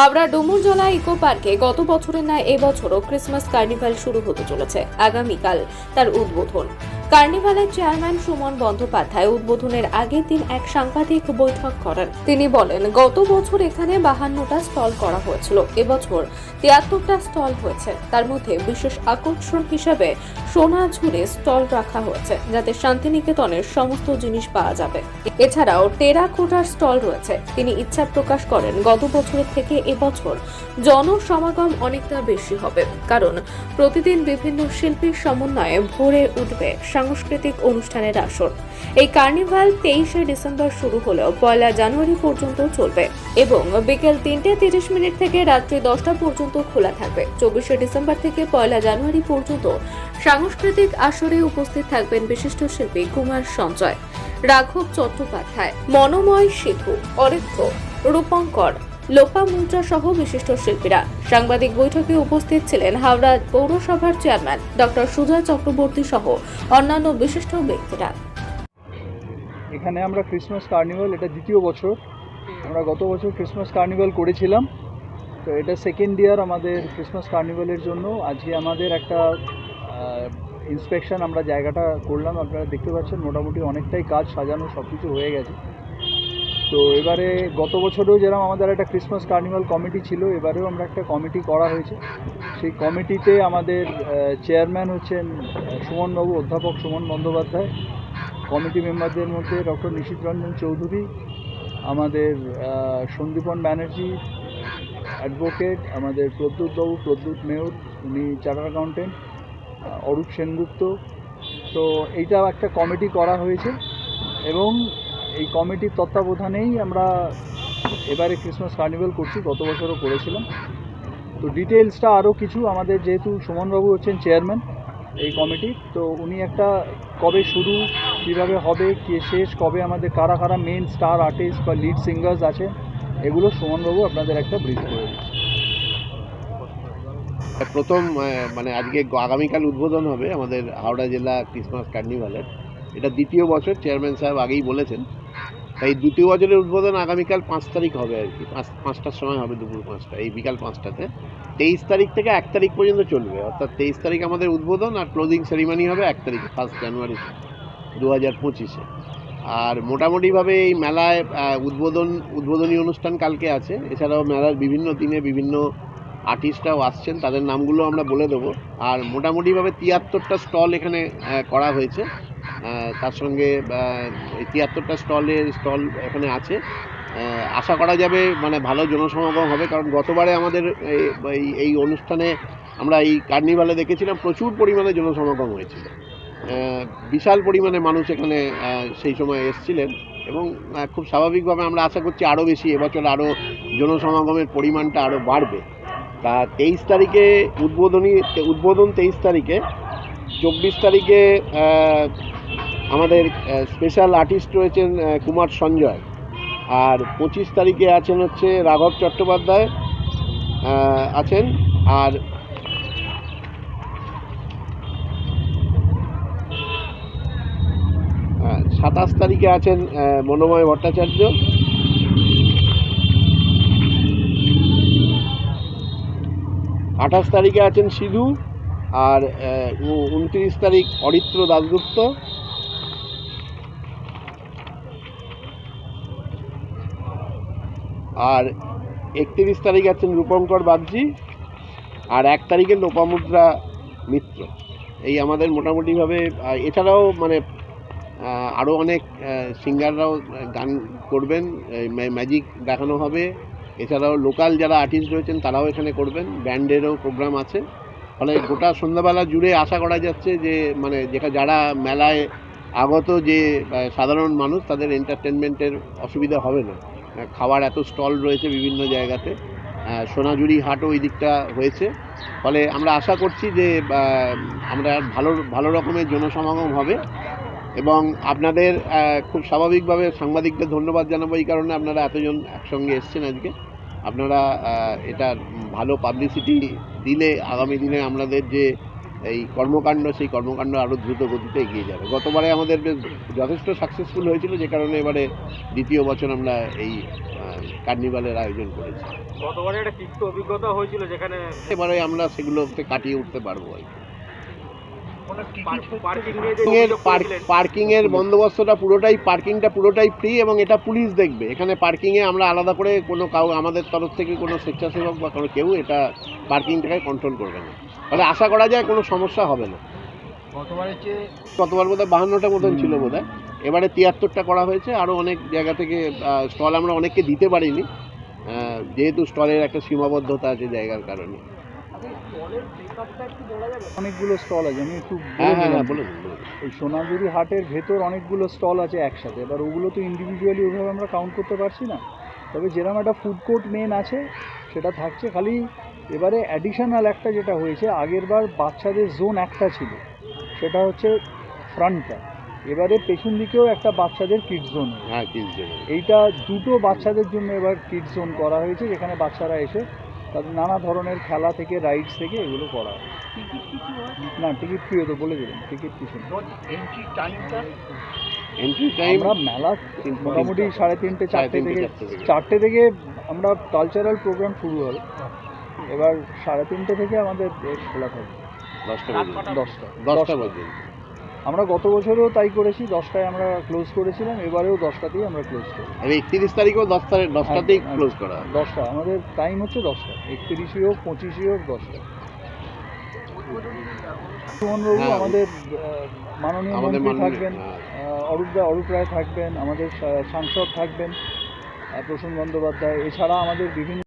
Howrah Dumurjala eco পার্কে গত বছরের ন্যায় এবছরও ক্রিসমাস কার্নিভাল শুরু হতে চলেছে। আগামীকাল তার উদ্বোধন। কার্নিভালের চেয়ারম্যান সুমন বন্দ্যোপাধ্যায় উদ্বোধনের আগের দিন এক সাংবাদিক বৈঠক করেন। তিনি বলেন, গত বছর এখানে বাহান্নটা স্টল করা হয়েছিল। এবছর তিয়াত্তরটা স্টল হয়েছে। তার মধ্যে বিশেষ আকর্ষণ হিসেবে সোনা ঝুড়ে স্টল রাখা হয়েছে, যাতে শান্তিনিকেতনের সমস্ত জিনিস পাওয়া যাবে। এছাড়াও টেরাকোটার স্টল রয়েছে। তিনি ইচ্ছা প্রকাশ করেন, গত বছরের থেকে এবছর জনসমাগম অনেকটা বেশি হবে। কারণ প্রতিদিন বিভিন্ন শিল্পীর সমন্বয়ে ভরে উঠবে সাংস্কৃতিক অনুষ্ঠানের আসর। এই কার্নিভাল তেইশে ডিসেম্বর শুরু হলেও পয়লা জানুয়ারি পর্যন্ত চলবে এবং বিকেল তিনটে তিরিশ মিনিট থেকে রাত্রি দশটা পর্যন্ত খোলা থাকবে। চব্বিশে ডিসেম্বর থেকে পয়লা জানুয়ারি পর্যন্ত সাংস্কৃতিক আসরে উপস্থিত থাকবেন বিশিষ্ট শিল্পী কুমার সঞ্জয়, রাঘব চট্টোপাধ্যায়, মনোময় সিধু, অরিত্র, রূপঙ্কর লোপা মুদ্রা সহ বিশিষ্ট শিল্পীরা। সাংবাদিক বৈঠকে উপস্থিত ছিলেন হাওড়া পৌরসভার চেয়ারম্যান ডক্টর সুজয় চক্রবর্তী সহ অন্যান্য বিশিষ্ট ব্যক্তিরা। এখানে আমরা ক্রিসমাস কার্নিভাল, এটা দ্বিতীয় বছর। আমরা গত বছর ক্রিসমাস কার্নিভাল করেছিলাম। তো এটা সেকেন্ড ইয়ার আমাদের ক্রিসমাস কার্নিভালের জন্য। আজকে আমাদের একটা ইন্সপেকশন আমরা জায়গাটা করলাম। আপনারা দেখতে পাচ্ছেন, মোটামুটি অনেকটাই কাজ সাজানো সব কিছু হয়ে গেছে। তো এবারে গত বছরেও যেরকম আমাদের একটা ক্রিসমাস কার্নিভাল কমিটি ছিল, এবারেও আমরা একটা কমিটি করা হয়েছে। সেই কমিটিতে আমাদের চেয়ারম্যান হচ্ছেন সুমনবাবু, অধ্যাপক সুমন বন্দ্যোপাধ্যায় কমিটি মেম্বারদের মধ্যে ডক্টর নিশীত রঞ্জন চৌধুরী, আমাদের সন্দীপন ব্যানার্জি অ্যাডভোকেট আমাদের প্রদ্যুৎবাবু প্রদ্যুৎ মেয়র, উনি চার্টার অ্যাকাউন্টেন্ট অরূপ সেনগুপ্ত। তো এইটা একটা কমিটি করা হয়েছে এবং এই কমিটির তত্ত্বাবধানেই আমরা এবারে ক্রিসমাস কার্নিভাল করছি, গত বছরও করেছিলাম। তো ডিটেলসটা আরও কিছু, আমাদের যেহেতু সুমনবাবু হচ্ছেন চেয়ারম্যান এই কমিটি তো উনি একটা কবে শুরু, কীভাবে হবে, কে শেষ, কবে আমাদের, কারা কারা মেন স্টার আর্টিস্ট বা লিড সিঙ্গার্স আছে এগুলো সুমনবাবু আপনাদের একটা ব্রিফ করে প্রথম মানে আজকে আগামীকাল উদ্বোধন হবে আমাদের হাওড়া জেলা ক্রিসমাস কার্নিভালের এটা দ্বিতীয় বছর চেয়ারম্যান সাহেব আগেই বলেছেন। তাই দ্বিতীয় বছরের উদ্বোধন আগামীকাল পাঁচ তারিখ হবে আর কি। পাঁচ, পাঁচটার সময় হবে দুপুর পাঁচটা, এই বিকাল পাঁচটাতে। তেইশ তারিখ থেকে এক তারিখ পর্যন্ত চলবে। অর্থাৎ তেইশ তারিখ আমাদের উদ্বোধন আর ক্লোজিং সেরিমনি হবে এক তারিখ ফার্স্ট জানুয়ারি দু হাজার পঁচিশে। আর মোটামুটিভাবে এই মেলায় উদ্বোধন, উদ্বোধনী অনুষ্ঠান কালকে আছে। এছাড়াও মেলার বিভিন্ন দিনে বিভিন্ন আর্টিস্টরাও আসছেন। তাদের নামগুলো আমরা বলে দেবো। আর মোটামুটিভাবে তিয়াত্তরটা স্টল এখানে করা হয়েছে। তার সঙ্গে তিয়াত্তরটা স্টলের স্টল এখানে আছে। আশা করা যাবে মানে ভালো জনসমাগম হবে, কারণ গতবারে আমাদের এই- অনুষ্ঠানে আমরা এই কার্নিভালে দেখেছিলাম, প্রচুর পরিমাণে জনসমাগম হয়েছিল। বিশাল পরিমাণে মানুষ এখানে সেই সময় এসছিলেন এবং খুব স্বাভাবিকভাবে আমরা আশা করছি আরও বেশি, এবছর আরও জনসমাগমের পরিমাণটা আরও বাড়বে। তা তেইশ তারিখে উদ্বোধনী, উদ্বোধন তেইশ তারিখে, চব্বিশ তারিখে আমাদের স্পেশাল আর্টিস্ট রয়েছেন কুমার সঞ্জয়। আর পঁচিশ তারিখে আছেন হচ্ছে রাঘব চট্টোপাধ্যায় আছেন। আর সাতাশ তারিখে আছেন মনোময় ভট্টাচার্য। আঠাশ তারিখে আছেন সিধু। আর উনত্রিশ তারিখ অরিত্র দাসগুপ্ত আর একত্রিশ তারিখ আছেন রূপঙ্কর বাগজি আর এক তারিখে লোপামুদ্রা মিত্র। এই আমাদের মোটামুটিভাবে এছাড়াও মানে আরও অনেক সিঙ্গাররাও গান করবেন ম্যাজিক দেখানো হবে। এছাড়াও লোকাল যারা আর্টিস্ট রয়েছেন তারাও এখানে করবেন, ব্যান্ডেরও প্রোগ্রাম আছে। ফলে গোটা সন্ধ্যাবেলা জুড়ে আশা করা যাচ্ছে যে মানে যেটা যারা মেলায় আগত যে সাধারণ মানুষ, তাদের এন্টারটেনমেন্টের অসুবিধা হবে না। খাওয়ার এত স্টল রয়েছে বিভিন্ন জায়গাতে। সোনাঝুরি হাটও ওই দিকটা হয়েছে। ফলে আমরা আশা করছি যে আমরা ভালো ভালো রকমের জনসমাগম হবে। এবং আপনাদের খুব স্বাভাবিকভাবে সাংবাদিকদের ধন্যবাদ জানাব এই কারণে আপনারা এতজন একসঙ্গে এসছেন আজকে। আপনারা এটা ভালো পাবলিসিটি দিলে, আগামী দিনে আমাদের যে এই কর্মকাণ্ড সেই কর্মকাণ্ড আরও দ্রুত গতিতে এগিয়ে যাবে। গতবারে আমাদের বেশ যথেষ্ট সাকসেসফুল হয়েছিল যে কারণে এবারে দ্বিতীয় বছর আমরা এই কার্নিভালের আয়োজন করেছি। গতবারে একটা তিক্ত অভিজ্ঞতা হয়েছিল যেখানে এবারে আমরা সেগুলোকে কাটিয়ে উঠতে পারব আর পার্কিংয়ের বন্দোবস্তটা পুরোটাই পার্কিংটা পুরোটাই ফ্রি এবং এটা পুলিশ দেখবে। এখানে পার্কিংয়ে আমরা আলাদা করে কোনো কাউ আমাদের তরফ থেকে কোনো স্বেচ্ছাসেবক বা কোনো কেউ এটা পার্কিংটাকে কন্ট্রোল করবে না। ফলে আশা করা যায় কোনো সমস্যা হবে না। গতবারের চেয়ে গতবার বোধহয় বাহান্নটা মতন ছিল বোধহয়। এবারে তিয়াত্তরটা করা হয়েছে আরও অনেক জায়গা থেকে স্টল আমরা অনেককে দিতে পারিনি। যেহেতু স্টলের একটা সীমাবদ্ধতা আছে জায়গার কারণে। অনেকগুলো স্টল আছে আমি একটু হ্যাঁ হ্যাঁ হ্যাঁ বলুন বলুন। এই সোনাঝুরি হাটের ভেতর অনেকগুলো স্টল আছে একসাথে এবার ওগুলো তো ইন্ডিভিজুয়ালি ওইভাবে আমরা কাউন্ট করতে পারছি না। তবে যেরকম একটা ফুড কোর্ট মেন আছে সেটা থাকছে খালি এবারে অ্যাডিশনাল একটা যেটা হয়েছে আগেরবার বাচ্চাদের জোন একটা ছিল সেটা হচ্ছে ফ্রন্টটা এবারে পেছন দিকেও একটা বাচ্চাদের কিড জোন হ্যাঁ এইটা দুটো বাচ্চাদের জন্য এবার কিড জোন করা হয়েছে যেখানে বাচ্চারা এসে তাদের নানা ধরনের খেলা থেকে রাইডস থেকে এগুলো করা হয় না টিকিট ফ্রি তো বলে দিলেন টিকিট কিছু না এন্ট্রি টাইম আমরা মেলা মোটামুটি সাড়ে তিনটে চারটে থেকে চারটে থেকে। চারটে থেকে আমরা কালচারাল প্রোগ্রাম শুরু হবে। এবার সাড়ে তিনটে থেকে আমাদের এ খোলা থাকবে। দশটা দশটা। দশটা পর্যন্ত আমরা গত বছরেও তাই করেছি দশটায় আমরা ক্লোজ করেছিলাম এবারেও দশটাতেই আমরা ক্লোজ করি আর একত্রিশ তারিখেও দশটা দশটাতেই ক্লোজ করা। দশটা। আমাদের টাইম হচ্ছে দশটা। একত্রিশই হোক পঁচিশই হোক দশটা। সুমনবাবু হ্যাঁ, আমাদের মাননীয় মন্ত্রী থাকবেন হ্যাঁ। আহ, অরূপ দা অরূপ রায় থাকবেন আমাদের সাংসদ থাকবেন প্রসূন বন্দ্যোপাধ্যায়। এছাড়া আমাদের বিভিন্ন